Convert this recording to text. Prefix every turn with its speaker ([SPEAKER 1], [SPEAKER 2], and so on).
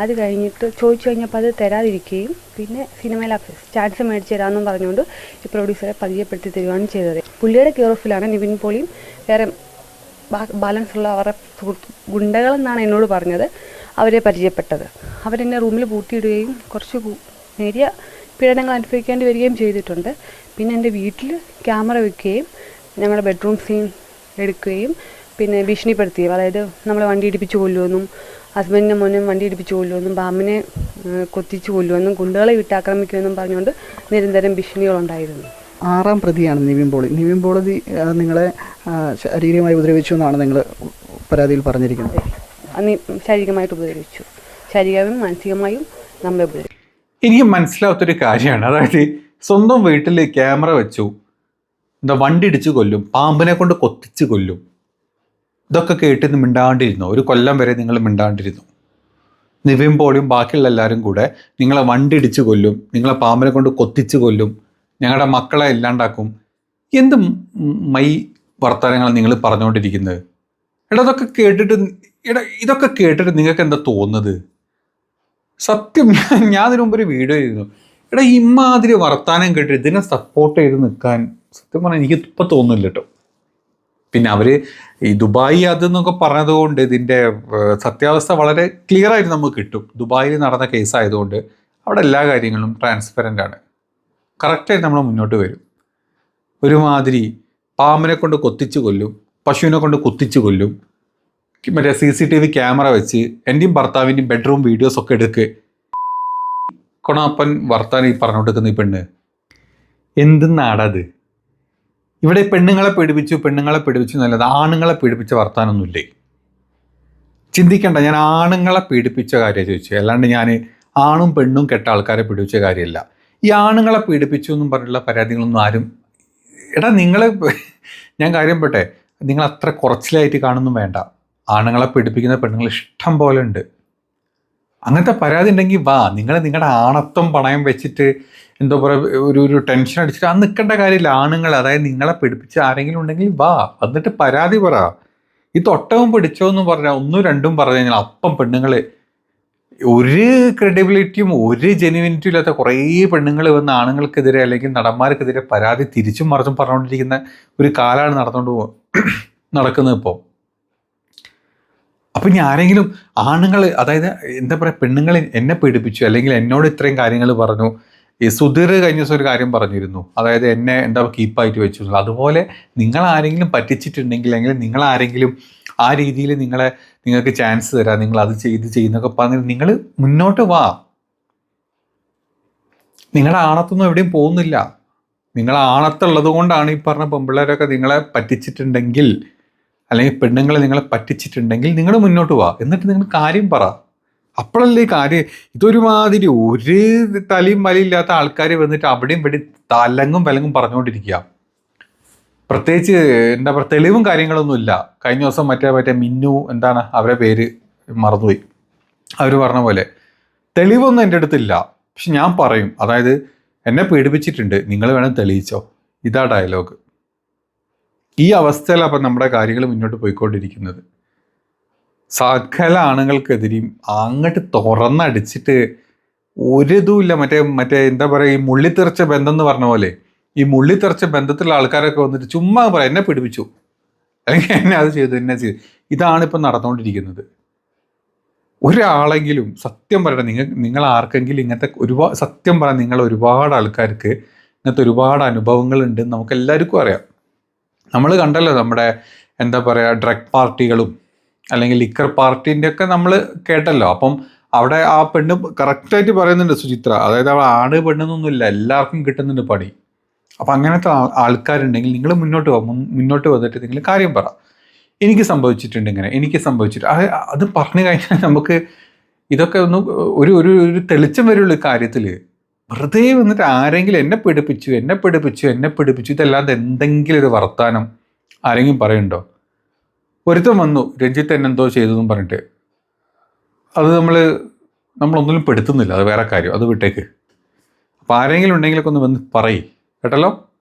[SPEAKER 1] അത് കഴിഞ്ഞിട്ട് ചോദിച്ചു കഴിഞ്ഞപ്പോൾ അത് തരാതിരിക്കുകയും പിന്നെ സിനിമയിൽ ചാൻസ് മേടിച്ച് തരാമെന്നും പറഞ്ഞുകൊണ്ട് ഈ പ്രൊഡ്യൂസറെ പരിചയപ്പെടുത്തി തരികയാണ് ചെയ്തത്. പുള്ളിയുടെ കെയർ ഓഫിലാണ് നിവിൻ പോളിയും വേറെ ബാലൻസ് ഉള്ള അവരുടെ ഗുണ്ടകളെന്നാണ് എന്നോട് പറഞ്ഞത്. അവരെ പരിചയപ്പെട്ടത്. അവരെന്നെ റൂമിൽ പൂട്ടിയിടുകയും കുറച്ച് നേരിയ പീഡനങ്ങൾ അനുഭവിക്കേണ്ടി വരികയും ചെയ്തിട്ടുണ്ട്. പിന്നെ എന്റെ വീട്ടിൽ ക്യാമറ വെക്കുകയും ഞങ്ങളുടെ ബെഡ്റൂം സീൻ എടുക്കുകയും പിന്നെ ഭീഷണിപ്പെടുത്തുകയും അതായത് നമ്മളെ വണ്ടി ഇടിപ്പിച്ച് കൊല്ലുമെന്നും ഹസ്ബൻഡിന്റെ മോനെ വണ്ടി ഇടിപ്പിച്ച് കൊല്ലുമെന്നും ബാമിനെ ഏഹ്, കൊത്തിച്ച് കൊല്ലുമെന്നും ഗുണ്ടകളെ വിട്ടാക്രമിക്കുമെന്നും പറഞ്ഞുകൊണ്ട് നിരന്തരം ഭീഷണികളുണ്ടായിരുന്നു.
[SPEAKER 2] ആറാം പ്രതിയാണ് നിവിൻ പോളി. നിവിൻ പോളി നിങ്ങളെ ശാരീരികമായി ഉപദ്രവിച്ചു എന്നാണ് നിങ്ങൾ പരാതിയിൽ പറഞ്ഞിരിക്കുന്നത്.
[SPEAKER 1] ശാരീരികമായിട്ട് ഉപദ്രവിച്ചു. ശാരീരികമായും മാനസികമായും നമ്മളെ ഉപദ്രവിച്ചു.
[SPEAKER 3] എനിക്ക് മനസ്സിലാവാത്തൊരു കാര്യമാണ്. അതായത് സ്വന്തം വീട്ടിൽ ക്യാമറ വെച്ചു. എന്താ വണ്ടി ഇടിച്ച് കൊല്ലും പാമ്പിനെ കൊണ്ട് കൊത്തിച്ച് കൊല്ലും. ഇതൊക്കെ കേട്ട് മിണ്ടാണ്ടിരുന്നു. ഒരു കൊല്ലം വരെ നിങ്ങൾ മിണ്ടാണ്ടിരുന്നു. നിവിൻ പോളിയും ബാക്കിയുള്ള എല്ലാവരും കൂടെ നിങ്ങളെ വണ്ടി ഇടിച്ച് കൊല്ലും നിങ്ങളെ പാമ്പിനെ കൊണ്ട് കൊത്തിച്ച് കൊല്ലും ഞങ്ങളുടെ മക്കളെ ഇല്ലാണ്ടാക്കും. എന്ത് മൈ വർത്തമാനങ്ങളാണ് നിങ്ങൾ പറഞ്ഞുകൊണ്ടിരിക്കുന്നത്? എടാ ഇതൊക്കെ കേട്ടിട്ട് എടാ ഇതൊക്കെ കേട്ടിട്ട് നിങ്ങൾക്ക് എന്താ തോന്നുന്നത്? സത്യം ഞാൻ അതിനു മുമ്പ് ഒരു വീഡിയോ ചെയ്തിരുന്നു. എടാ ഇമാതിരി വർത്തമാനം കേട്ടിട്ട് ഇതിനെ സപ്പോർട്ട് ചെയ്ത് നിൽക്കാൻ സത്യം പറഞ്ഞാൽ എനിക്ക് ഇപ്പം തോന്നുന്നില്ല കേട്ടോ. പിന്നെ അവർ ഈ ദുബായി അതെന്നൊക്കെ പറഞ്ഞതുകൊണ്ട് ഇതിന്റെ സത്യാവസ്ഥ വളരെ ക്ലിയർ ആയിട്ട് നമുക്ക് കിട്ടും. ദുബായിൽ നടന്ന കേസ് ആയതുകൊണ്ട് അവിടെ എല്ലാ കാര്യങ്ങളും ട്രാൻസ്പെറന്റ് ആണ്. കറക്റ്റായിട്ട് നമ്മൾ മുന്നോട്ട് വരും. ഒരുമാതിരി പാമ്പിനെ കൊണ്ട് കൊത്തിച്ച് കൊല്ലും പശുവിനെ കൊണ്ട് കുത്തിച്ച് കൊല്ലും മറ്റേ C C T V camera വെച്ച് എന്റെയും ഭർത്താവിന്റെയും ബെഡ്റൂം വീഡിയോസ് ഒക്കെ എടുക്ക്. കൊണാപ്പൻ വർത്താനം ഈ പറഞ്ഞുകൊടുക്കുന്ന ഈ പെണ്ണ്. എന്ത് നാടത്? ഇവിടെ പെണ്ണുങ്ങളെ പീഡിപ്പിച്ചു പെണ്ണുങ്ങളെ പീഡിപ്പിച്ചു എന്നല്ലാതെ ആണുങ്ങളെ പീഡിപ്പിച്ച വർത്താനൊന്നുമില്ലേ? ചിന്തിക്കണ്ട ഞാൻ ആണുങ്ങളെ പീഡിപ്പിച്ച കാര്യം ചോദിച്ചു. അല്ലാണ്ട് ഞാൻ ആണും പെണ്ണും കെട്ട ആൾക്കാരെ പീഡിപ്പിച്ച കാര്യമല്ല. ഈ ആണുങ്ങളെ പീഡിപ്പിച്ചു എന്നും പറഞ്ഞുള്ള പരാതികളൊന്നും ആരും എടാ നിങ്ങൾ ഞാൻ കാര്യം പെട്ടെ നിങ്ങൾ അത്ര കുറച്ചിലായിട്ട് കാണുന്നും വേണ്ട. ആണുങ്ങളെ പീഡിപ്പിക്കുന്ന പെണ്ണുങ്ങൾ ഇഷ്ടം പോലെ ഉണ്ട്. അങ്ങനത്തെ പരാതി ഉണ്ടെങ്കിൽ വാ നിങ്ങൾ നിങ്ങളുടെ ആണത്വം പണയം വെച്ചിട്ട് എന്തോ പറയുക ഒരു ഒരു ടെൻഷൻ അടിച്ചിട്ട് ആ നിൽക്കേണ്ട കാര്യമില്ല. ആണുങ്ങൾ അതായത് നിങ്ങളെ പിടിപ്പിച്ച് ആരെങ്കിലും ഉണ്ടെങ്കിൽ വാ എന്നിട്ട് പരാതി പറ. ഈ തൊട്ടവും പിടിച്ചോ എന്ന് പറഞ്ഞാൽ ഒന്നും രണ്ടും പറഞ്ഞു കഴിഞ്ഞാൽ അപ്പം പെണ്ണുങ്ങൾ ഒരു ക്രെഡിബിലിറ്റിയും ഒരു ജെനുവിനിറ്റിയും ഇല്ലാത്ത കുറേ പെണ്ണുങ്ങൾ വന്ന് ആണുങ്ങൾക്കെതിരെ അല്ലെങ്കിൽ നടന്മാർക്കെതിരെ പരാതി തിരിച്ചും മറിച്ചും പറഞ്ഞുകൊണ്ടിരിക്കുന്ന ഒരു കാലമാണ് നടന്നുകൊണ്ട് നടക്കുന്നത് ഇപ്പോൾ അപ്പം ഇനി ആരെങ്കിലും ആണുങ്ങൾ അതായത് എന്താ പറയുക പെണ്ണുങ്ങൾ എന്നെ പീഡിപ്പിച്ചു അല്ലെങ്കിൽ എന്നോട് ഇത്രയും കാര്യങ്ങൾ പറഞ്ഞു. ഈ സുധീർ കഴിഞ്ഞ ദിവസം ഒരു കാര്യം പറഞ്ഞിരുന്നു. അതായത് എന്നെ എന്താ കീപ്പായിട്ട് വെച്ചു. അതുപോലെ നിങ്ങൾ ആരെങ്കിലും പറ്റിച്ചിട്ടുണ്ടെങ്കിൽ അല്ലെങ്കിൽ നിങ്ങൾ ആരെങ്കിലും ആ രീതിയിൽ നിങ്ങളെ നിങ്ങൾക്ക് ചാൻസ് തരാം നിങ്ങൾ അത് ചെയ്ത് ചെയ്യുന്നൊക്കെ പറഞ്ഞ് നിങ്ങൾ മുന്നോട്ട് വാ. നിങ്ങളുടെ ആണത്തൊന്നും എവിടെയും പോകുന്നില്ല. നിങ്ങളെ ആണത്തുള്ളത് കൊണ്ടാണ് ഈ പറഞ്ഞ പെമ്പിള്ളേരൊക്കെ നിങ്ങളെ പറ്റിച്ചിട്ടുണ്ടെങ്കിൽ അല്ലെങ്കിൽ പെണ്ണുങ്ങളെ നിങ്ങളെ പറ്റിച്ചിട്ടുണ്ടെങ്കിൽ നിങ്ങൾ മുന്നോട്ട് വാ. എന്നിട്ട് നിങ്ങൾ കാര്യം പറ. അപ്പോഴല്ലേ കാര്യം? ഇതൊരുമാതിരി ഒരു തലയും വലിയില്ലാത്ത ആൾക്കാർ വന്നിട്ട് അവിടെയും ഇവിടെ തലങ്ങും വിലങ്ങും പറഞ്ഞുകൊണ്ടിരിക്കുക. പ്രത്യേകിച്ച് എന്താ പറയുക തെളിവും കാര്യങ്ങളൊന്നുമില്ല കഴിഞ്ഞ ദിവസം മറ്റേ മറ്റേ മിന്നു എന്താണ് അവരെ പേര് മറന്നുപോയി. അവർ പറഞ്ഞ പോലെ. തെളിവൊന്നും എന്റെ അടുത്തില്ല പക്ഷെ ഞാൻ പറയും. അതായത് എന്നെ പീഡിപ്പിച്ചിട്ടുണ്ട് നിങ്ങൾ വേണം തെളിയിച്ചോ. ഇതാ ഡയലോഗ് ഈ അവസ്ഥയിലാണ് അപ്പം നമ്മുടെ കാര്യങ്ങൾ മുന്നോട്ട് പോയിക്കൊണ്ടിരിക്കുന്നത്. സകല ആണുങ്ങൾക്കെതിരെയും അങ്ങോട്ട് തുറന്നടിച്ചിട്ട് ഒരു ഇതുമില്ല മറ്റേ മറ്റേ എന്താ പറയുക ഈ മുള്ളിത്തെറിച്ച ബന്ധം എന്ന് പറഞ്ഞ പോലെ ഈ മുള്ളിത്തെറിച്ച ബന്ധത്തിലുള്ള ആൾക്കാരൊക്കെ വന്നിട്ട് ചുമ്മാ പറയാം എന്നെ പിടിപ്പിച്ചു അല്ലെങ്കിൽ എന്നെ അത് ചെയ്തു എന്നെ ചെയ്തു. ഇതാണ് ഇപ്പം നടന്നുകൊണ്ടിരിക്കുന്നത് ഒരാളെങ്കിലും സത്യം പറയട്ടെ നിങ്ങൾ നിങ്ങൾ ആർക്കെങ്കിലും ഇങ്ങനത്തെ ഒരുപാട് സത്യം പറയാൻ നിങ്ങൾ ഒരുപാട് ആൾക്കാർക്ക് ഇങ്ങനത്തെ ഒരുപാട് അനുഭവങ്ങൾ ഉണ്ടെന്ന് നമുക്ക് എല്ലാവർക്കും അറിയാം. നമ്മൾ കണ്ടല്ലോ നമ്മുടെ എന്താ പറയുക ഡ്രഗ് പാർട്ടികളും അല്ലെങ്കിൽ ലിക്കർ പാർട്ടീന്റെ ഒക്കെ നമ്മൾ കേട്ടല്ലോ. അപ്പം അവിടെ ആ പെണ്ണ് കറക്റ്റായിട്ട് പറയുന്നുണ്ട് സുചിത്ര. അതായത് അവൾ ആണ് പെണ്ണെന്നൊന്നുമില്ല എല്ലാവർക്കും കിട്ടുന്നുണ്ട് പണി. അപ്പം അങ്ങനത്തെ ആൾക്കാരുണ്ടെങ്കിൽ നിങ്ങൾ മുന്നോട്ട് മുന്നോട്ട് വന്നിട്ട് നിങ്ങൾ കാര്യം പറ. എനിക്ക് സംഭവിച്ചിട്ടുണ്ട് ഇങ്ങനെ എനിക്ക് സംഭവിച്ചിട്ട്. അത് പറഞ്ഞു കഴിഞ്ഞാൽ നമുക്ക് ഇതൊക്കെ ഒന്ന് ഒരു ഒരു തെളിച്ചം വരുള്ള കാര്യത്തിൽ വെറുതെ വന്നിട്ട് ആരെങ്കിലും എന്നെ പിടിപ്പിച്ചു എന്നെ പിടിപ്പിച്ചു എന്നെ പിടിപ്പിച്ചു. ഇതല്ലാതെ എന്തെങ്കിലും ഒരു വർത്താനം ആരെങ്കിലും പറയുന്നുണ്ടോ? ഒരുത്തം വന്നു രഞ്ജിത്ത് എന്നെ എന്തോ ചെയ്തതെന്നും പറഞ്ഞിട്ട്. അത് നമ്മൾ നമ്മളൊന്നിലും പെടുത്തുന്നില്ല. അത് വേറെ കാര്യം. അത് വിട്ടേക്ക്. അപ്പോൾ ആരെങ്കിലും ഉണ്ടെങ്കിലൊക്കെ ഒന്ന് വന്ന് പറയും. കേട്ടല്ലോ?